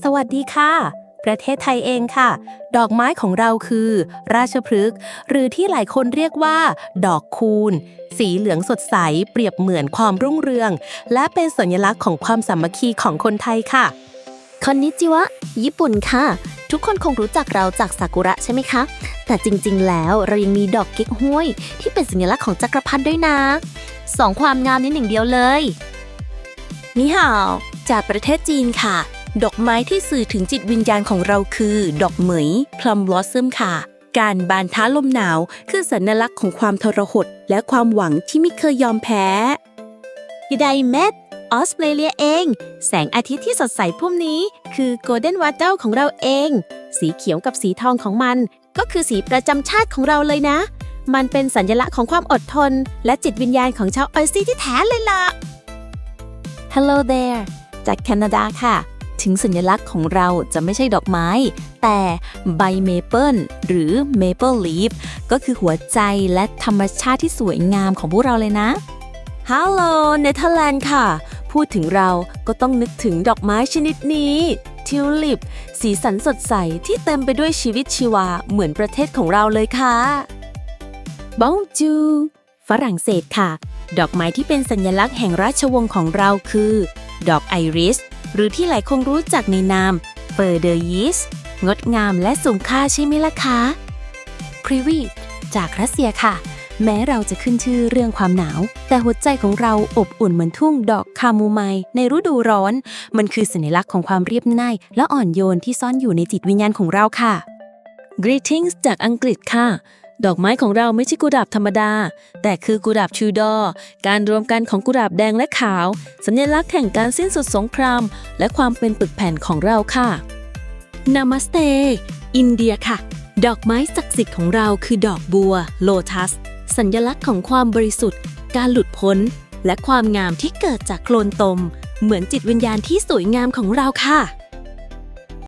สวัสดีค่ะ ประเทศไทยเองค่ะ ดอกไม้ของเราคือ ราชพฤกษ์หรือที่หลายคนเรียกว่า ดอกคูณ สีเหลืองสดใส เปรียบเหมือนความรุ่งเรือง และเป็นสัญลักษณ์ของความสามัคคีของคนไทยค่ะ คอนนิจิวะ ญี่ปุ่นค่ะ ทุกคนคงรู้จักเราจากซากุระใช่ไหมคะ แต่จริงๆ แล้วเรายังมีดอกเก๊กฮวย ที่เป็นสัญลักษณ์ของจักรพรรดิด้วยนะสองความงามนี้หนึ่งเดียวเลยนี่ฮาวจากประเทศจีนค่ะ ดอกไม้ที่สื่อถึงจิตวิญญาณของเราคือ ดอกเหมยพลัมบลอสซึมค่ะ การบานท้าลมหนาวคือสัญลักษณ์ของความทรหดและความหวังที่ไม่เคยยอมแพ้ยูไดเมดออสเตรเลียเอง แสงอาทิตย์ที่สดใสพุ่มนี้ คือโกลเด้นว t เ l ของเราเอง สีเขียวกับสีทองของมัน ก็คือสีประจำชาติของเราเลยนะ มันเป็นสัญลักษณ์ของความอดทน และจิตวิญญาณของชาวออยซี่ที่แท้เลยล่ะ Hello there จากแคนาดาค่ะ ถึงสัญลักษณ์ของเราจะไม่ใช่ดอกไม้ แต่ใบเมเปิลหรือ Maple Leaf ก็คือหัวใจและธรรมชาติที่สวยงามของพวกเราเลยนะฮัลโหลเนเธอร์แลนด์ค่ะ พูดถึงเราก็ต้องนึกถึงดอกไม้ชนิดนี้ ทิวลิป สีสันสดใสที่เต็มไปด้วยชีวิตชีวาเหมือนประเทศของเราเลยค่ะบองจู ฝรั่งเศสค่ะ ดอกไม้ที่เป็นสัญลักษณ์แห่งราชวงศ์ของเราคือ ดอกไอริส หรือที่หลายคนรู้จักในนามเฟอร์เดอร์ยิสงดงามและสูงค่าใช่ไหมล่ะคะพริวีจากรัสเซียค่ะ แม้เราจะขึ้นชื่อเรื่องความหนาว แต่หัวใจของเราอบอุ่นเหมือนทุ่งดอกคาโมไมล์ในฤดูร้อน มันคือสัญลักษณ์ของความเรียบง่ายและอ่อนโยนที่ซ่อนอยู่ในจิตวิญญาณของเราค่ะ Greetings จากอังกฤษค่ะ ดอกไม้ของเราไม่ใช่กุหลาบธรรมดา แต่คือกุหลาบชูดอ การรวมกันของกุหลาบแดงและขาว สัญลักษณ์แห่งการสิ้นสุดสงคราม และความเป็นปึกแผ่นของเราค่ะ Namaste อินเดียค่ะ ดอกไม้ศักดิ์สิทธิ์ของเราคือดอกบัว โลทัส สัญลักษณ์ของความบริสุทธิ์ การหลุดพ้น และความงามที่เกิดจากโคลนตม เหมือนจิตวิญญาณที่สวยงามของเราค่ะ